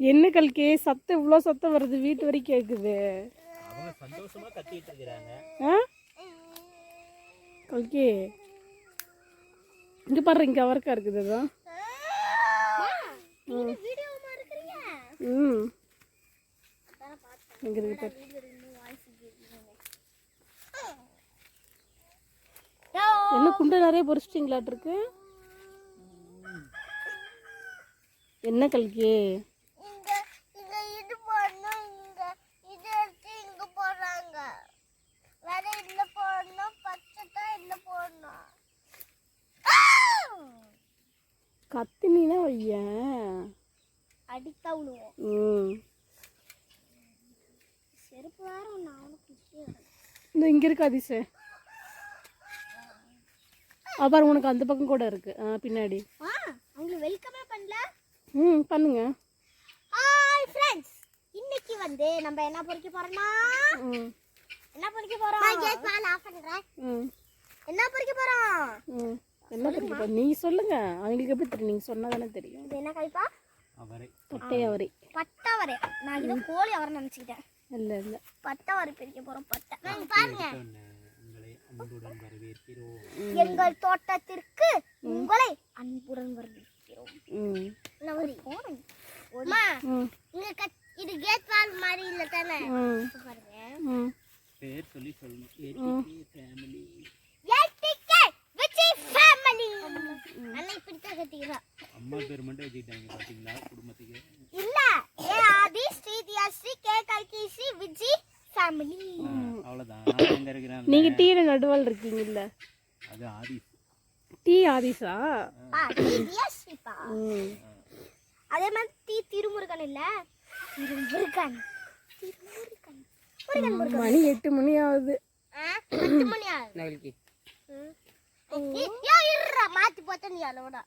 என்ன கல்கி சத்தம் இவ்வளோ சத்தம் வருது வீட்டு வரைக்கும் கேட்குது கல்கி இங்கே பாரு இங்கே அவருக்கா இருக்குது இருக்கிறீங்க? ம். இருக்கு பாரு. என்ன குண்டை நிறைய பொரிச்சிட்டிங்களாட்டு என்ன கல்கி இங்க இங்க இது போடணும் இங்க இது எடுத்து இங்க போடுறாங்க வேற இல்ல போடணும் பச்சை தான் இல்ல போடணும் கத்தினா வையன் அடித்தா விழுவோம் ம். செருப்பு வேற இந்த இங்கே இருக்கு அதிசே. அப்புறம் உனக்கு அந்த பக்கம் கூட இருக்கு. ஆ பின்னாடி. ஆ அவங்களுக்கு வெல்கமே பண்ணல? ம் பண்ணுங்க. ஹாய் ஃப்ரெண்ட்ஸ் இன்னைக்கு வந்து நம்ம என்ன பொறிக்க போறோம்னா? ம். என்ன பொறிக்க போறோம்? பால் ஆஃப் பண்றேன். ம். என்ன பொறிக்க போறோம்? ம். என்ன பிடிக்கும் நீ சொல்லுங்க. அவங்களுக்கு எப்படி தெரியும்? நீங்கள் சொன்னால் தானே தெரியும். இது என்ன காய்ப்பா அவரை. பட்டை அவரை பட்டவரை. நான் இதை கோழி அவரை நினைச்சுக்கிட்டேன். இல்லை இல்லை. பட்டவரை பிரிக்க போறோம் பட்டை. நாங்க பாருங்க. சொன்ன உங்களை அன்புடன் வரவேற்கிறோம். எங்கள் தோட்டத்திற்கு உங்களை அன்புடன் வரவேற்கிறோம். அம்மா இங்க கட் இது கேட் வால் மாதிரி இல்ல தானே? பாருங்க. பேர் சொல்லி சொல்லணும். ஏடிகே ஃபேமிலி ஏடிகே விச்சி ஃபேமிலி அண்ணா இப்படி தான் கத்திக்கிறா அம்மா பேர் மட்டும் வச்சுக்கிட்டாங்க பாத்தீங்களா குடும்பத்துக்கு இல்ல ஏ ஆதி ஸ்ரீ தியாஸ்ரீ கே கல்கிஸ்ரீ விஜி ஃபேமிலி அவ்வளவுதான் எங்க இருக்கிறாங்க நீங்கள் டீயில் நடுவால் இருக்கீங்கல்ல அது ஆதி டீ ஆதிசா பா ஸ்ரீ அதே மாதிரி தி திருமுருகன் இல்ல திருமுருகன் திருமுருகன் முருகன் முருகன் மணி எட்டு மணி ஆகுது பத்து மணி ஆகுது மாத்தி போத்த நீ அளவுடா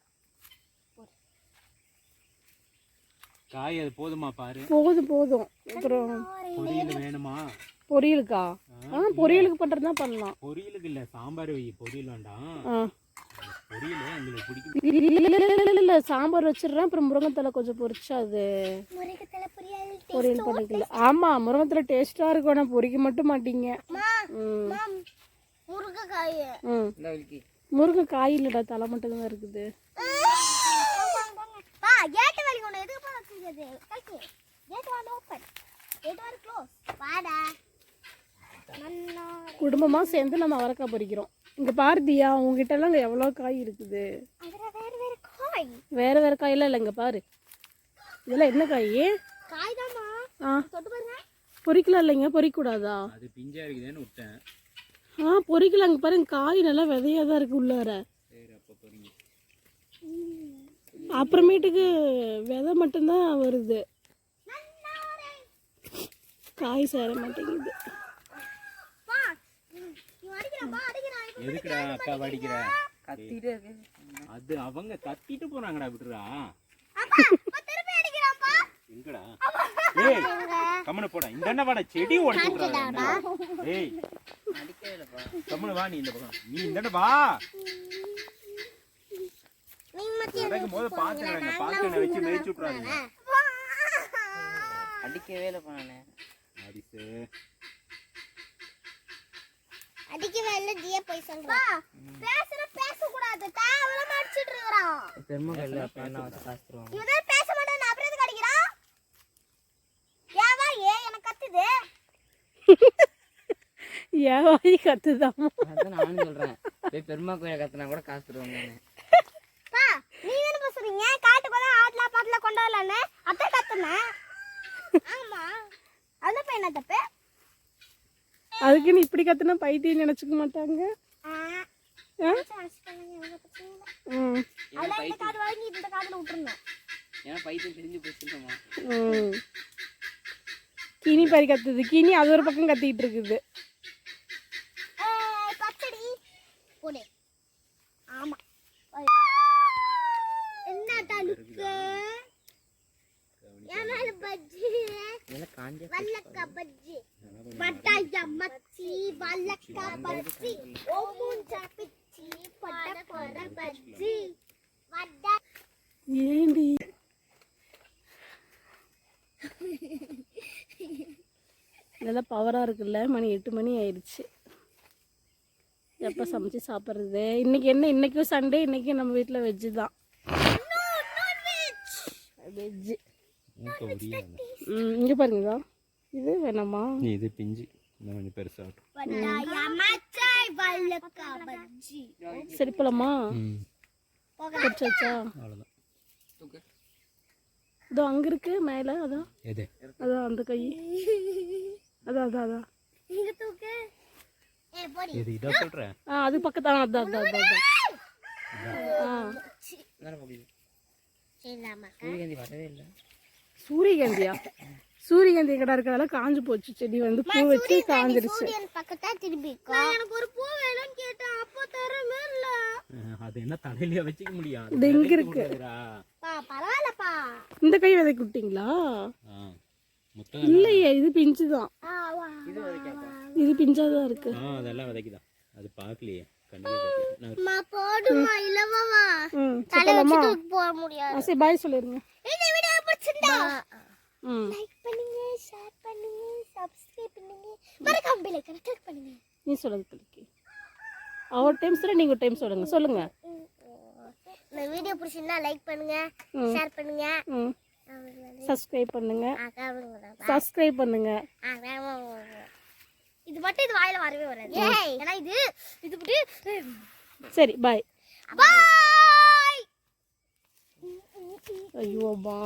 காய் அது போதுமா பாரு? போதும் போதும். அப்புறம் பொரியல் வேணுமா? பொரியலுக்கா? ஆ பொரியலுக்கு பண்ணுறதுனா பண்ணலாம். பொரியலுக்கு இல்ல சாம்பார் வை பொரியல் வேண்டாம். பொரியல் எங்களுக்கு பிடிக்கும். இல்ல சாம்பார் வச்சிடுறேன் அப்புறம் முருங்கத்தலை கொஞ்சம் பொரிச்சு அது பொரியல் பொரியல் பண்ணிக்கல ஆமா முருங்கத்தலை டேஸ்டா இருக்கும் ஆனா பொரிக்க மட்டும் மாட்டீங்க. முருங்கைக்காய். ம். முருங்கை காய் இல்லடா தலை மட்டும் தான் இருக்குது பா கேட் வலி கொண்டு வச்சிருக்கிறது கல்கி gate wall open gate wall close வாடா நன்னா குடும்பமா சேர்ந்து நம்ம அவரைக்காய் பொரிக்கிறோம் இங்க பாருதியா உங்ககிட்ட எல்லாம் இங்க எவ்வளோ காய் இருக்குது? வேற வேற காய் வேற வேற காயெல்லாம் இல்லை இங்க பாரு. இதெல்லாம் என்ன காய்? காய் தாமா ஆ. தொட்டு பாருங்க. பொரிக்கலாம் இல்லைங்க பொரிக்கூடாதா அது பிஞ்சா இருக்குதுன்னு விட்டேன். ஆ பொரிக்கலாம் இங்க பாருங்க காய் நல்லா விதையா தான் இருக்கு உள்ளார. சரி அப்ப பொரிங்க அப்புறமேட்டுக்கு விதை மட்டும்தான் வருது. காய் சேர மாட்டேங்குது. எதுக்குடா அக்கா வடிக்கிற? அது அவங்க கத்திட்டு போறாங்கடா விட்டுறா எங்கடா? ஏய் கம்மனு போடா. இந்த என்ன வாடா செடி உடைச்சு விட்றாத ஏய் கம்மனு வா நீ இந்த பக்கம். நீ இந்த வா. வச்சு மேய்ச்சு அடிக்கவே இல்லை பண்ணே. அரிசு அடிக்கவே இல்ல ஜிய போய் சொல்றான் பேசுற பேச கூடாது தேவலாம் அடிச்சிட்டு இருக்கறான் பெருமை கையில் என்ன வச்சு காசுருவாங்க இவன் பேச மாட்டான் அப்புறம் எதுக்கு அடிக்கிறான் ஏவா ஏ எனக்கு கத்துது. ஏன் வாய் கத்துதாமா அதான் நானும் போய் பெருமா கோயிலை கத்துனா கூட காசு தருவாங்க பா நீ என்ன பேசுறீங்க காட்டுக்குள்ள ஆட்ல பாட்டுல கொண்டாடலான்னு அத்தை கத்துனேன் ஆமா அதுல போய் என்ன தப்பு அதுக்கு நீ இப்படி கத்துனா பைத்தியம் நினைச்சுக்க மாட்டாங்க ஆ, ஆ? நினைச்சுக்கோங்க, எனக்கு பிரச்சனை இல்ல. ம் அதெல்லாம் இந்த காது வாங்கி இந்த காதுல விட்டுருந்தேன் ஏன்னா பைத்தியம் பிரிஞ்சு போச்சுமா ம். கினி பாரி கத்துது. கினி அது ஒரு பக்கம் கத்திக்கிட்டு இருக்குது. ஆமா. என்ன தலுக்கு ஏண்டி? நல்லா பவராக இருக்குல்ல? மணி எட்டு மணி ஆயிடுச்சு. எப்போ சமைச்சு சாப்பிட்றது? இன்னைக்கு என்ன? இன்னைக்கும் சண்டே இன்னைக்கு நம்ம வீட்டில் வெஜ்ஜு தான். வெஜ்ஜு இங்கே பாருங்கக்கா இது வேணாமா? இது பிஞ்சு. கொஞ்சம் பஜ்ஜி. சரி போலாமா? அவ்வளோதான் இதோ அங்கே இருக்கு மேலே அதான் அதான் அந்த கை. அதான் அதான் அதான் இது ஆ அது பக்கத்து? ஆ, அதான் அதான் அதான் அதான் ஆ வரவே இல்லை. சூரியகாந்தியா? சூரியகாந்தி கடை இருக்கிறதால காஞ்சு போச்சு. செடி வந்து பூ வச்சு காஞ்சிருச்சு. எனக்கு ஒரு பூ வேணும்னு கேட்டேன். அப்போ தரவே இல்ல. அது என்ன தலையில வச்சுக்க இது இங்க விதைக்கு இருக்கு. பரவாயில்லப்பா. இந்த கை விதைக்கு விட்டீங்களா? இல்லையே இது பிஞ்சு தான் ஆ வா இது இது பிஞ்சாதான் இருக்கு. அதெல்லாம் விதைக்குதான். அது பார்க்கலையே. போடுமா இல்லவா ம் தலை வச்சு தூக்கி போட முடியாது. சரி பாய் சொல்லிருங்க. பிடிச்சிருந்தா? லைக் பண்ணுங்க ஷேர் பண்ணுங்க சப்ஸ்கிரைப் பண்ணுங்க. மறக்காம பெல் ஐகானை கிளிக் பண்ணுங்க. நீ சொல்லுது பிள்ளைக்கு அவர் டைம் சொல்ல நீங்கள் டைம் சொல்லுங்க. சொல்லுங்க. இந்த வீடியோ பிடிச்சிருந்தா லைக் பண்ணுங்க. ஷேர் பண்ணுங்க. சப்ஸ்கிரைப் பண்ணுங்க. சப்ஸ்கிரைப் பண்ணுங்க. இது மட்டும் இது வாயில வரவே வராது. ஏன்னா இது இது மட்டும் சரி பாய் பாய் ஐயோ அம்மா